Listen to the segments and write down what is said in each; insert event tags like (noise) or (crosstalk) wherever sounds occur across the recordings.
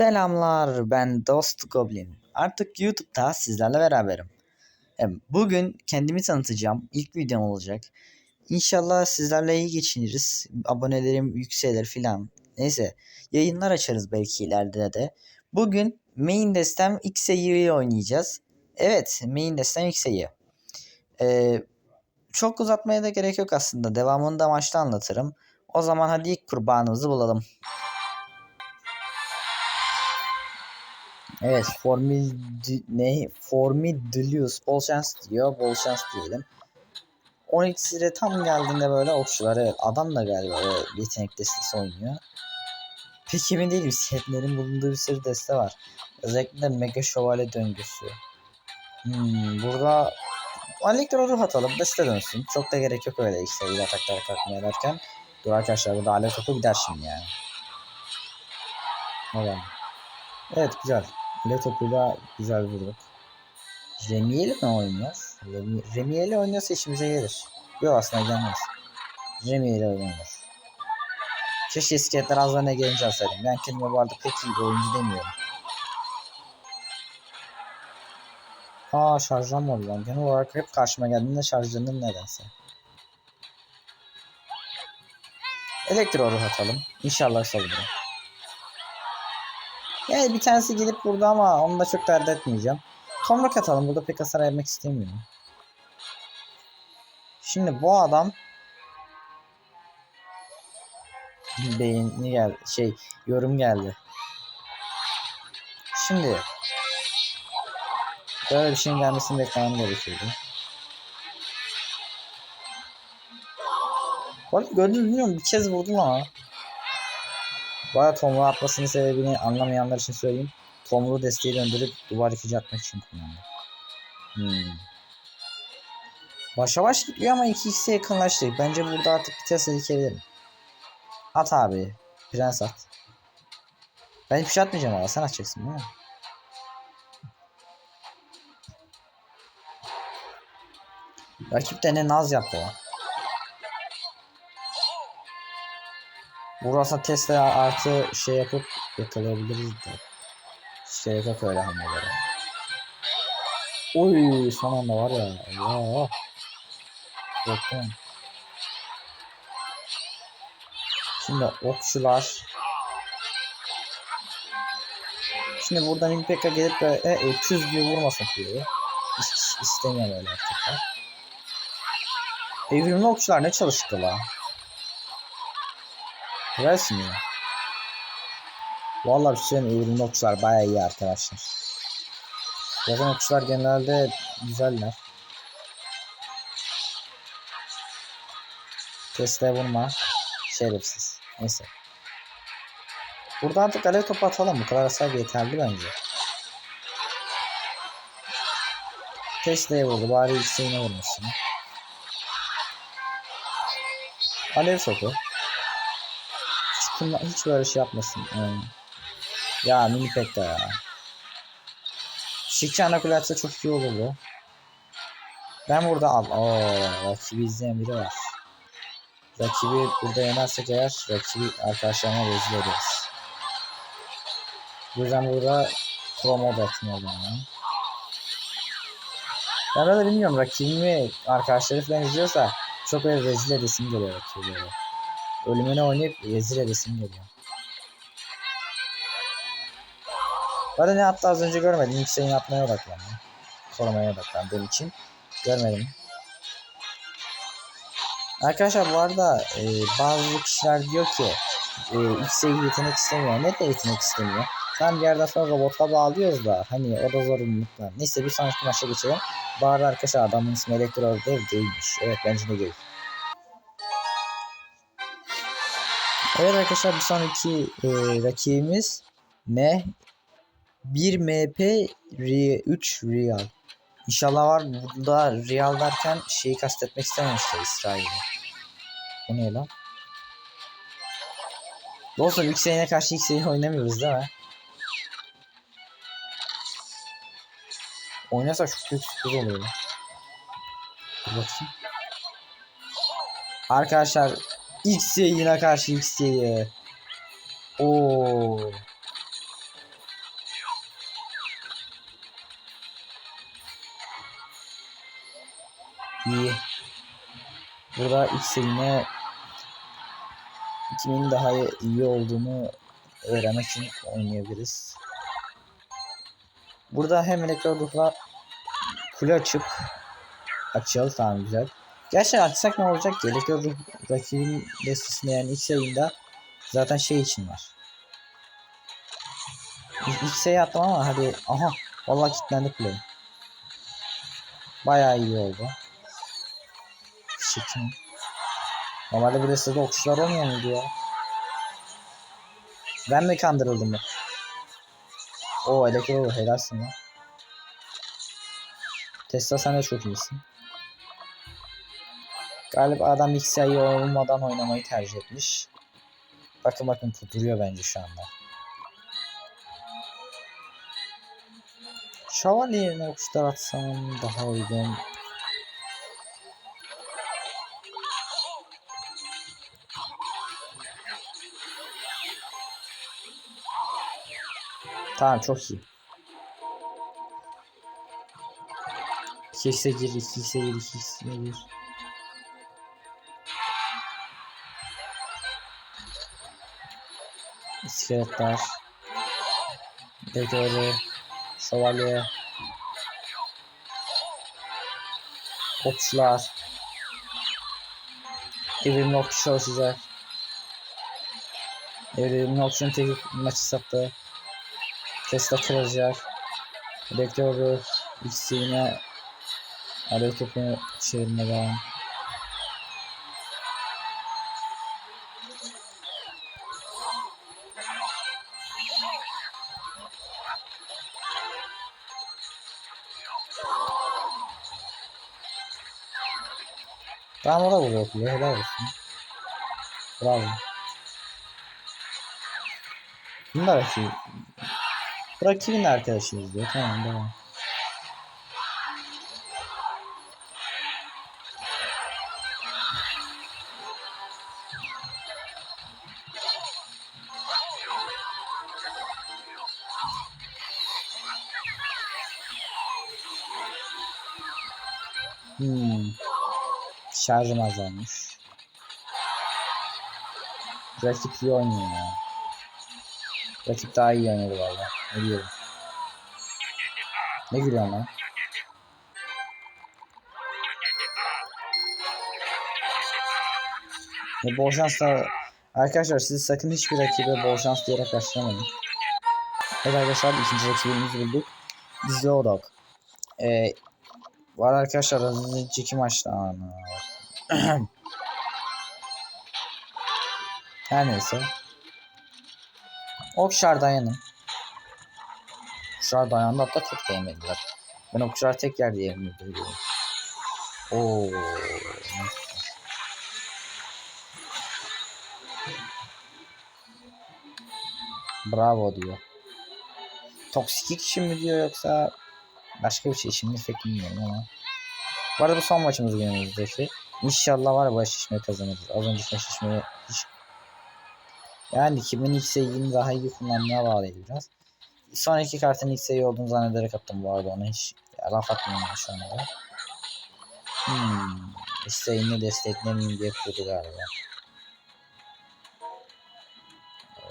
Selamlar ben Dost Goblin. Artık YouTube'da sizlerle beraberim. E, Bugün kendimi tanıtacağım. İlk videom olacak. İnşallah sizlerle iyi geçiniriz. Abonelerim yükselir filan. Neyse yayınlar açarız belki ileride de. Bugün main destem X'yi oynayacağız. Evet main destem X'yi. Ee, çok uzatmaya da gerek yok aslında. Devamını da maçta anlatırım. O zaman hadi ilk kurbanımızı bulalım. Evet, Formil ne? Formidlius bol şans diyor. Bol şans diyelim. 12 lira tam geldiğinde böyle okçular evet adam da galiba evet, yetenek destesi oynuyor. Pek emin değilim setlerin bulunduğu bir sürü deste var. Özellikle de Mega Şövalye döngüsü. Hmm, burada Alektra ruh atalım deste dönsün. Çok da gerek yok öyle işte il ataklara kalkmaya derken. Dur arkadaşlar burada alet gider şimdi yani. Evet güzel. Kule topuyla güzel vurduk. Remieli mi oynuyor? Remi, Remieli oynuyorsa işimize gelir. Yok aslında gelmez. Remieli oynuyor. Keşke iskeletler az önce gelince alsaydım. Ben kendime bu arada pek iyi bir oyuncu demiyorum. Aa şarjım oldu lan. Genel olarak hep karşıma geldiğinde şarjlanır nedense. Elektro atalım. İnşallah saldırır. Yani bir tanesi gelip burada ama onu da çok dert etmeyeceğim. Tomruk atalım. Burada pek hasar vermek istemiyorum. Şimdi bu adam beğeni geldi. Şey yorum geldi. Şimdi böyle bir şeyin gelmesini beklemem gerekiyordu. Bu arada gördünüz bilmiyorum bir kez vurdum ama. Bana tomruğu atmasının sebebini anlamayanlar için söyleyeyim. Tomruğu desteği döndürüp duvar yıkıcı atmak için kullandım. Hmm. Başa baş gidiyor ama 2x'e yakınlaştık. Bence burada artık bir test dikebilirim. At abi. Prens at. Ben hiçbir şey atmayacağım ama sen atacaksın değil mi? Rakip de ne naz yaptı lan. Burası Tesla artı şey yapıp yakalayabiliriz de. Şey yok öyle hamleleri. Oy son anda var ya. Allah. Korktum. Şimdi okçular. Şimdi buradan Impeka gelip böyle e, 300 gibi vurmasın diyor. Hiç istemiyorum öyle artık. Evrimli okçular ne çalıştı la? Versin ya. Vallahi bir şey evrimli okçular bayağı iyi arkadaşlar. Zaten okçular genelde güzeller. Teste vurma. Şerefsiz. Neyse. Burada artık alev topu atalım. Bu kadar hasar yeterli bence. Tesla'ya vurdu. Bari Hüseyin'e vurmuşsun. Alev topu. Hiç, hiç böyle şey yapmasın. Yani. Ya mini pek de ya. Şikçana kule atsa çok iyi olurdu. Ben burada al. Oo, rakibi izleyen biri var. Rakibi burada yenersek eğer rakibi arkadaşlarına rezil ederiz. Bu yüzden burada promo da atmıyorum yani. Ben de bilmiyorum rakibimi arkadaşları falan izliyorsa çok böyle rezil edesim geliyor rakibi Ölümüne oynayıp rezil edesim geliyor. Bana ne yaptı az önce görmedim. Yükseğini atmaya odaklandım. Korumaya odaklandım için. Görmedim. Arkadaşlar bu arada e, bazı kişiler diyor ki e, X'e yetenek istemiyor. Ne de yetenek istemiyor. Tam bir yerden sonra robotla bağlıyoruz da hani o da zorunlulukla. Neyse bir sonraki maça geçelim. Bu arada arkadaşlar adamın ismi Elektro Dev değilmiş. Evet bence de değil. Evet arkadaşlar bir sonraki e, rakibimiz ne? 1 MP 3 Real. İnşallah var burada Real derken şeyi kastetmek istememişler İsrail'i. O ne lan? Dostum yükseğine karşı yükseği oynamıyoruz değil mi? Oynasa çok büyük sürpriz oluyor. Dur bakayım. Arkadaşlar X yayına karşı X yayı. Oo. İyi. Burada X yayına kimin daha iyi olduğunu öğrenmek için oynayabiliriz. Burada hem elektronikla kule açıp açalım tamam güzel. Gerçi açsak ne olacak ki? Elektroluk rakibin destesinde yani X yayında zaten şey için var. X'e attım ama hadi aha vallahi kilitlendi kule. Bayağı iyi oldu. Çekim. Normalde bu destede okçular olmuyor muydu ya? Ben mi kandırıldım mı? O elektro helalsin ya. Tesla sen de çok iyisin. Galiba adam XI olmadan oynamayı tercih etmiş. Bakın bakın kuduruyor bence şu anda. Şövalye yerine okçular atsam daha uygun. Tamam çok iyi. 2x'e gir, 2x'e gir, 2x'e gir. İskeletler. Dekörü. Şövalye. Okçular. Evrimli okçu çalışacak. Evrimli okçunun tek maçı sattı. Tesla kıracak. Rektörü ikisi yine alev topunu çevirmeden. Tamam o da vuruyor kule helal olsun. Bravo. Bunu da rakip. Rakibin de arkadaşıyız diyor. Tamam devam. Hmm. Şarjım azalmış. Rakip iyi oynuyor ya. Rakip daha iyi oynadı valla. Ne diyorum. Ne gülüyorsun lan? Ve bol şansla Arkadaşlar siz sakın hiçbir rakibe bol şans diyerek başlamayın. Evet arkadaşlar ikinci rakibimizi bulduk. Odak. Ee, var arkadaşlar az önceki maçta. (clears throat) Her neyse. Okşar dayanın. Okşar dayandı hatta çok değmediler. Ben okşar tek yer diye biliyorum. Oo. Bravo diyor. Toksiklik için mi diyor yoksa başka bir şey mi pek bilmiyorum ama. Bu arada bu son maçımız günümüzdeki. İnşallah var bu eşleşmeyi kazanırız. Az önceki eşleşmeyi hiç yani kimin X'e daha iyi kullanmaya bağlıydı biraz. Son iki kartın X'e olduğunu zannederek attım bu arada ona hiç ya, laf atmıyorum şu anda. Hmm. X'e desteklemeyeyim diye kurdu galiba. Ee,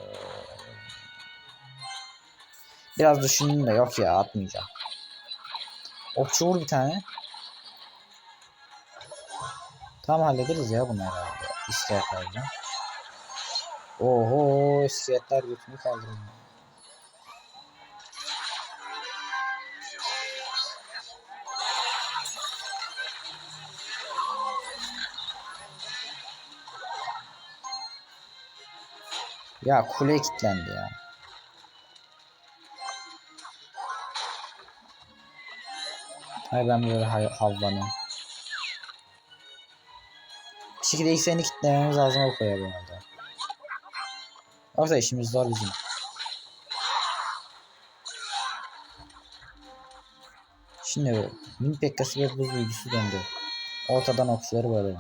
Biraz düşündüm de yok ya atmayacağım. Okçu vur bir tane. Tamam hallederiz ya bunu herhalde. İskeletlerden. Oho iskeletler götünü kaldırıyor. Ya kule kilitlendi ya. Hayır ben böyle hay- havlanıyorum. Şekilde X'lerini kilitlememiz lazım o koya bu arada. Yoksa işimiz zor bizim. Şimdi Min Pekkası ve buz büyücüsü döndü. Ortadan okçuları.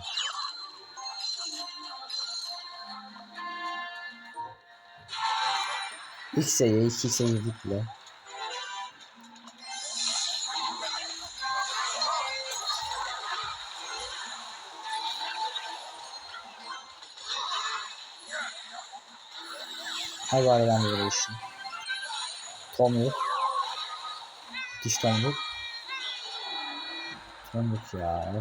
İlk seviye, iki seviyelik bile. Böyle işim. Tomruk. Diş tomruk. Tomruk ya.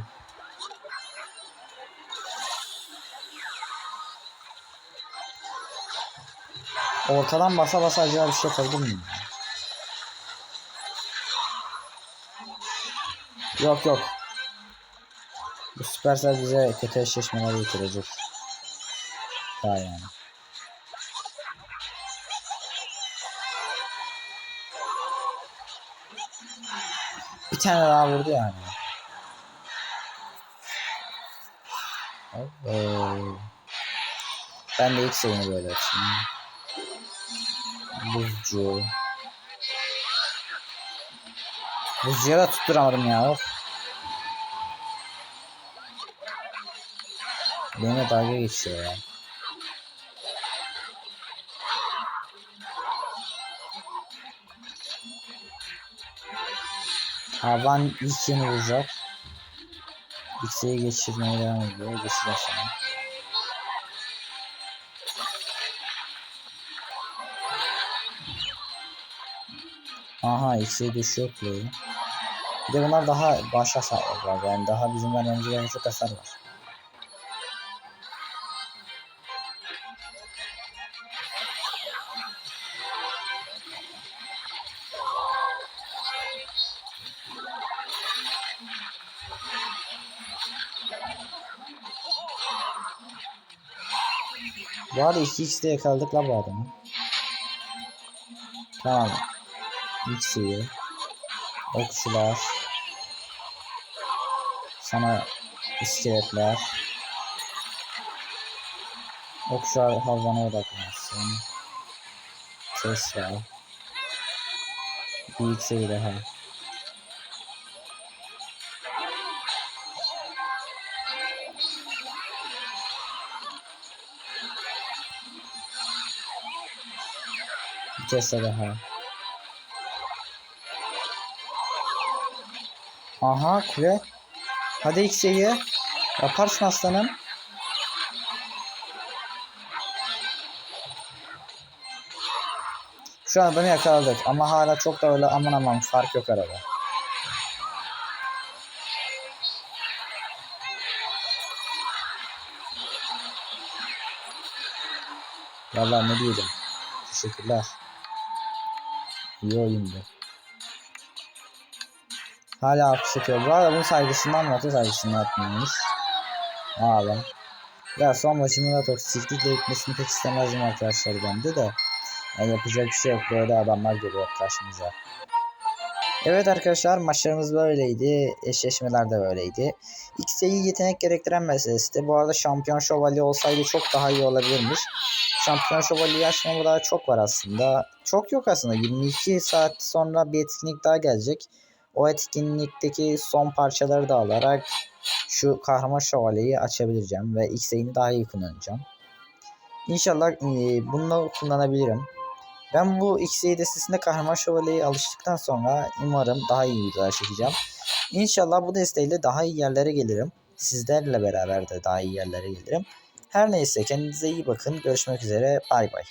Ortadan basa basa acaba bir şey yapabilir miyim? Yok yok. Bu Supercell bize kötü eşleşmeler getirecek. Daha yani. Bir tane daha vurdu yani. Ben de ilk sayını böyle açayım. Buzcu. Buzcuya da tutturamadım ya. Of. Benimle dalga geçiyor ya. Havan ilk yeni vuracak. X'e geçirmeye devam ediyor. Geçirer sonra. Aha X'e düşüyor play'i. Bir de bunlar daha baş hasar var. Yani daha bizim vermemize çok hasar var. Bu arada 2x'de yakaladık la bu adamı. Tamam. X'i. Okçular. Sana iskeletler. Okçular havana odaklansın. Tesla. Bir X'i daha. Tesla daha. Aha kule. Hadi X'e Yaparsın aslanım. Şu an adamı yakaladık ama hala çok da öyle aman aman fark yok arada. Vallahi ne diyelim. Teşekkürler. İyi oyundu. Hala alkış yapıyor. Bu arada bunun saygısından atıyor saygısından atmıyormuş. Ağla. Ya son maçında da toksiklikle gitmesini pek istemezdim arkadaşlar bende de. Yani yapacak bir şey yok. Böyle adamlar geliyor karşımıza. Evet arkadaşlar maçlarımız böyleydi. Eşleşmeler de böyleydi. X'yi yetenek gerektiren meselesi de. Bu arada şampiyon şövalye olsaydı çok daha iyi olabilirmiş. Şampiyon şövalyeyi açmama daha çok var aslında. Çok yok aslında. 22 saat sonra bir etkinlik daha gelecek. O etkinlikteki son parçaları da alarak şu kahraman şövalyeyi açabileceğim ve X'ini daha iyi kullanacağım. İnşallah e, bunu kullanabilirim. Ben bu X7 destesinde kahraman şövalyeye alıştıktan sonra umarım daha iyi videolar çekeceğim. İnşallah bu desteğiyle daha iyi yerlere gelirim. Sizlerle beraber de daha iyi yerlere gelirim. Her neyse kendinize iyi bakın. Görüşmek üzere. Bay bay.